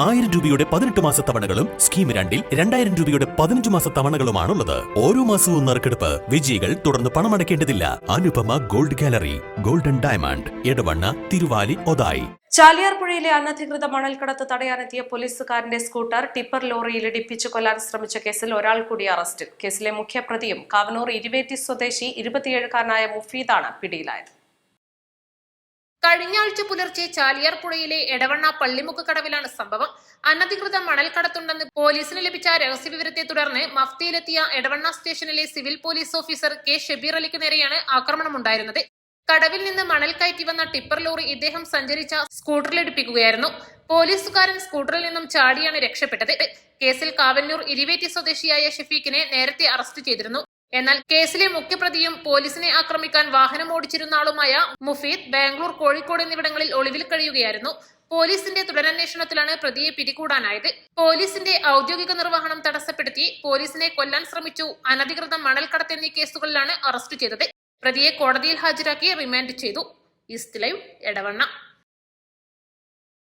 ആയിരം രൂപയുടെ പതിനെട്ട് മാസ തവണകളും സ്കീം രണ്ടിൽ രണ്ടായിരം രൂപയുടെ പതിനഞ്ച് മാസ തവണകളുമാണുള്ളത്. ഓരോ മാസവും നറുക്കെടുപ്പ് വിജയികൾ തുടർന്ന് പണമടയ്ക്കേണ്ടതില്ല. Anupama gold gallery golden diamond Edavanna Thiruvali Othayi. ചാലിയാർപുഴയിലെ അനധികൃത മണൽക്കടത്ത് തടയാനെത്തിയ പോലീസുകാരന്റെ സ്കൂട്ടർ ടിപ്പർ ലോറിയിൽ ഇടിപ്പിച്ചു കൊല്ലാൻ ശ്രമിച്ച കേസിൽ ഒരാൾ കൂടി അറസ്റ്റിൽ കേസിലെ മുഖ്യപ്രതിയും കാവനൂർ ഇരുവേറ്റി സ്വദേശി ഇരുപത്തിയേഴുകാരനായ മുഫീദാണ് പിടിയിലായത്. കഴിഞ്ഞ ആഴ്ച പുലർച്ചെ ചാലിയാർ പുഴയിലെ എടവണ്ണ പള്ളിമുക്ക് കടവിലാണ് സംഭവം. അനധികൃത മണൽ കടത്തുണ്ടെന്ന് പോലീസിന് ലഭിച്ച രഹസ്യവിവരത്തെ തുടർന്ന് മഫ്തിയിലെത്തിയ എടവണ്ണ സ്റ്റേഷനിലെ civil police officer K Shabeer അലിക്ക് നേരെയാണ് ആക്രമണം ഉണ്ടായിരുന്നത് കടവിൽ നിന്ന് മണൽ കയറ്റി വന്ന ടിപ്പർ ലോറി ഇദ്ദേഹം സഞ്ചരിച്ച സ്കൂട്ടറിലിടിപ്പിക്കുകയായിരുന്നു പോലീസുകാരൻ സ്കൂട്ടറിൽ നിന്നും ചാടിയാണ് രക്ഷപ്പെട്ടത്. കേസിൽ കാവന്നൂർ ഇരിവേറ്റി സ്വദേശിയായ ഷഫീഖിനെ നേരത്തെ അറസ്റ്റ് ചെയ്തിരുന്നു. എന്നാൽ കേസിലെ മുഖ്യപ്രതിയും പോലീസിനെ ആക്രമിക്കാൻ വാഹനം ഓടിച്ചിരുന്ന ആളുമായ മുഫീദ് ബാംഗ്ലൂർ കോഴിക്കോട് എന്നിവിടങ്ങളിൽ ഒളിവിൽ കഴിയുകയായിരുന്നു. പോലീസിന്റെ തുടരന്വേഷണത്തിലാണ് പ്രതിയെ പിടികൂടാനായത്. പോലീസിന്റെ ഔദ്യോഗിക നിർവഹണം തടസ്സപ്പെടുത്തി പോലീസിനെ കൊല്ലാൻ ശ്രമിച്ചു. അനധികൃത മണൽ കടത്ത് എന്നീ കേസുകളിലാണ് അറസ്റ്റ് ചെയ്തത്. പ്രതിയെ കോടതിയിൽ ഹാജരാക്കി റിമാൻഡ് ചെയ്തു. East live Edavanna.